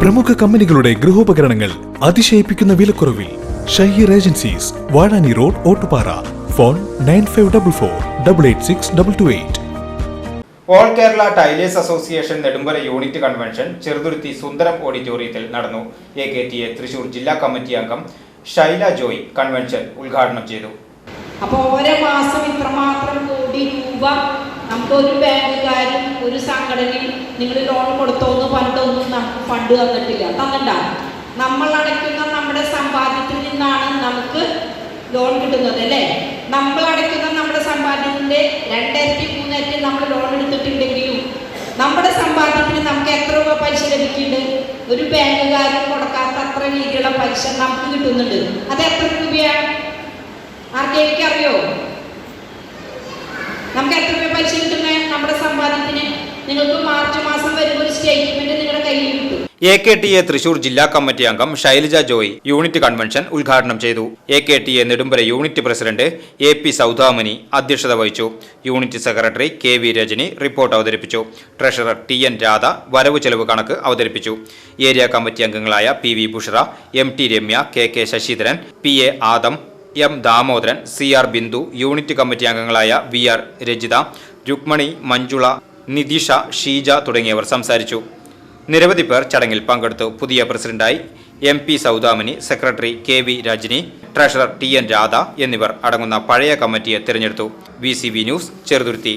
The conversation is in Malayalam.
പ്രമുഖ കമ്പനികളുടെ ഗൃഹോപകരണങ്ങൾ അതിശയിപ്പിക്കുന്ന വിലക്കുറവിൽ Shaheer agencies Vazhani Road Ottupara. Phone nine five double four double eight six double two eight. All Kerala tailors association Nedumbara unit convention Cheruthuruthy Sundaram ഓഡിറ്റോറിയത്തിൽ നടന്നു. A K T A Thrissur ജില്ലാ കമ്മിറ്റി അംഗം ഷൈല ജോയ് കൺവെൻഷൻ ഉദ്ഘാടനം ചെയ്തു. അപ്പോൾ ഓരോ മാസം ഇത്രമാത്രം കോടി രൂപ നമുക്ക് ഒരു ബാങ്കുകാരും ഒരു സംഘടനയും നിങ്ങൾ ലോൺ കൊടുത്തോന്ന് പറഞ്ഞിട്ടൊന്നും തന്നിട്ടില്ല. തന്നിട്ട നമ്മൾ അടയ്ക്കുന്ന നമ്മുടെ സമ്പാദ്യത്തിൽ നിന്നാണ് നമുക്ക് ലോൺ കിട്ടുന്നത് അല്ലേ? നമ്മൾ അടയ്ക്കുന്ന നമ്മുടെ സമ്പാദ്യത്തിന്റെ രണ്ടായിരത്തി മൂന്നായിരത്തി നമ്മൾ ലോൺ എടുത്തിട്ടുണ്ടെങ്കിലും നമ്മുടെ സമ്പാദ്യത്തിന് നമുക്ക് എത്ര രൂപ പലിശ ലഭിക്കുന്നുണ്ട്? ഒരു ബാങ്കുകാരൻ കൊടുക്കാത്ത അത്ര രീതിയിലുള്ള പലിശ നമുക്ക് കിട്ടുന്നുണ്ട്. അത് എത്ര രൂപയാണ് ആർക്കെനിക്ക് അറിയോ നമുക്ക് എത്ര രൂപ പലിശ കിട്ടുന്നത് നമ്മുടെ സമ്പാദ്യത്തിന്. നിങ്ങൾക്ക് മാർച്ച് മാസം വരുമ്പോൾ ഒരു കിട്ടും A K T A Thrissur ജില്ലാ കമ്മിറ്റി അംഗം ശൈലജ ജോയ് യൂണിറ്റ് കൺവെൻഷൻ ഉദ്ഘാടനം ചെയ്തു. A K T A Nedumbala unit president A P Saudamani അധ്യക്ഷത വഹിച്ചു. Unit secretary K V Rajani report അവതരിപ്പിച്ചു. ട്രഷറർ ടി എൻ രാധ വരവ് ചെലവ് കണക്ക് അവതരിപ്പിച്ചു. ഏരിയ കമ്മിറ്റി അംഗങ്ങളായ P V Bushara M T Ramya K K Sasidharan P A Adam M Damodaran C R Bindu unit committee അംഗങ്ങളായ വി ആർ രജിത രുക്മണി മഞ്ജുള നിതിഷ ഷീജ തുടങ്ങിയവർ സംസാരിച്ചു. നിരവധി പേർ ചടങ്ങിൽ പങ്കെടുത്തു. പുതിയ പ്രസിഡന്റായി M P Saudamini secretary K V Rajani treasurer T N Radha എന്നിവർ അടങ്ങുന്ന പഴയ കമ്മിറ്റിയെ തിരഞ്ഞെടുത്തു. V news Cheruthuruthy.